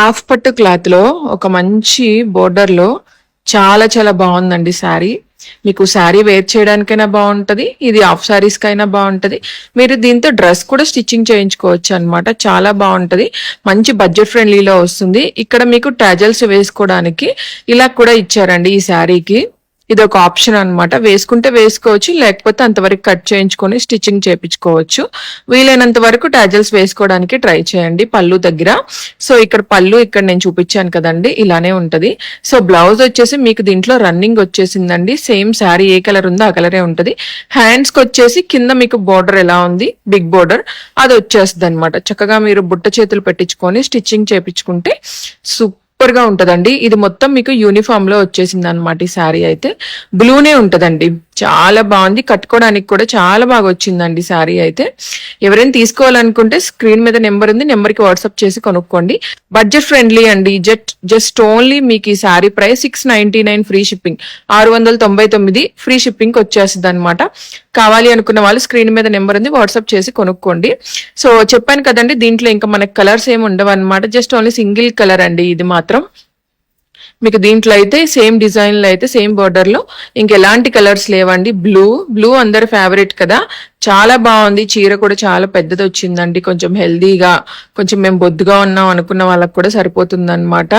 Half పట్టు క్లాత్లో ఒక మంచి బోర్డర్లో చాలా చాలా బాగుందండి శారీ. మీకు శారీ వేర్ చేయడానికైనా బాగుంటది ఇది హాఫ్ శారీస్ కైనా బాగుంటది. మీరు దీంతో డ్రెస్ కూడా స్టిచ్చింగ్ చేయించుకోవచ్చు అన్నమాట చాలా బాగుంటది. మంచి బడ్జెట్ ఫ్రెండ్లీలో వస్తుంది. ఇక్కడ మీకు టాజల్స్ వేసుకోవడానికి ఇలా కూడా ఇచ్చారండి ఈ శారీకి. ఇది ఒక ఆప్షన్ అన్నమాట. వేసుకుంటే వేసుకోవచ్చు లేకపోతే అంతవరకు కట్ చేయించుకొని స్టిచ్చింగ్ చేయించుకోవచ్చు. వీలైనంత వరకు టాజల్స్ వేసుకోవడానికి ట్రై చేయండి పళ్ళు దగ్గర. సో ఇక్కడ పళ్ళు ఇక్కడ నేను చూపించాను కదండి ఇలానే ఉంటది. సో బ్లౌజ్ వచ్చేసి మీకు దీంట్లో రన్నింగ్ వచ్చేసిందండి. సేమ్ శారీ ఏ కలర్ ఉందో ఆ కలరే ఉంటది. హ్యాండ్స్కి వచ్చేసి కింద మీకు బోర్డర్ ఎలా ఉంది? బిగ్ బోర్డర్ అది వచ్చేస్తుంది అనమాట చక్కగా మీరు బుట్ట చేతులు పెట్టించుకొని స్టిచ్చింగ్ చేపించుకుంటే సూపర్ సూపర్గా ఉంటదండి. ఇది మొత్తం మీకు యూనిఫామ్లో వచ్చేసింది అనమాట ఈ శారీ అయితే. బ్లూనే ఉంటదండి. చాలా బాగుంది. కట్టుకోవడానికి కూడా చాలా బాగా వచ్చిందండి శారీ అయితే. ఎవరైనా తీసుకోవాలనుకుంటే స్క్రీన్ మీద నెంబర్ ఉంది నెంబర్కి వాట్సాప్ చేసి కొనుక్కోండి. బడ్జెట్ ఫ్రెండ్లీ అండి. జస్ట్ జస్ట్ ఓన్లీ మీకు ఈ sari price six ninety nine free shipping. ఆరు వందల తొంభై తొమ్మిది ఫ్రీ షిప్పింగ్ వచ్చేస్తుంది అనమాట కావాలి అనుకున్న వాళ్ళు స్క్రీన్ మీద నెంబర్ ఉంది వాట్సాప్ చేసి కొనుక్కోండి. సో చెప్పాను కదండి దీంట్లో ఇంకా మనకి కలర్స్ ఏమి ఉండవు అనమాట జస్ట్ ఓన్లీ సింగిల్ కలర్ అండి ఇది మాత్రం. మీకు దీంట్లో అయితే సేమ్ డిజైన్లో అయితే సేమ్ బార్డర్లో ఇంకెలాంటి కలర్స్ లేవండి. బ్లూ బ్లూ అందరి ఫేవరెట్ కదా. చాలా బాగుంది. చీర కూడా చాలా పెద్దది వచ్చిందండి. కొంచెం హెల్దీగా కొంచెం మేము బొద్దుగా ఉన్నాం అనుకున్న వాళ్ళకి కూడా సరిపోతుంది అనమాట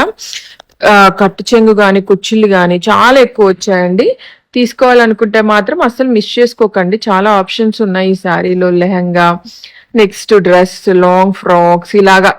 కట్టు చెంగు కానీ కుచ్చిళ్ళు కానీ చాలా ఎక్కువ వచ్చాయండి. తీసుకోవాలనుకుంటే మాత్రం అస్సలు మిస్ చేసుకోకండి. చాలా ఆప్షన్స్ ఉన్నాయి ఈ శారీలో lehenga next dress long frocks ఇలాగా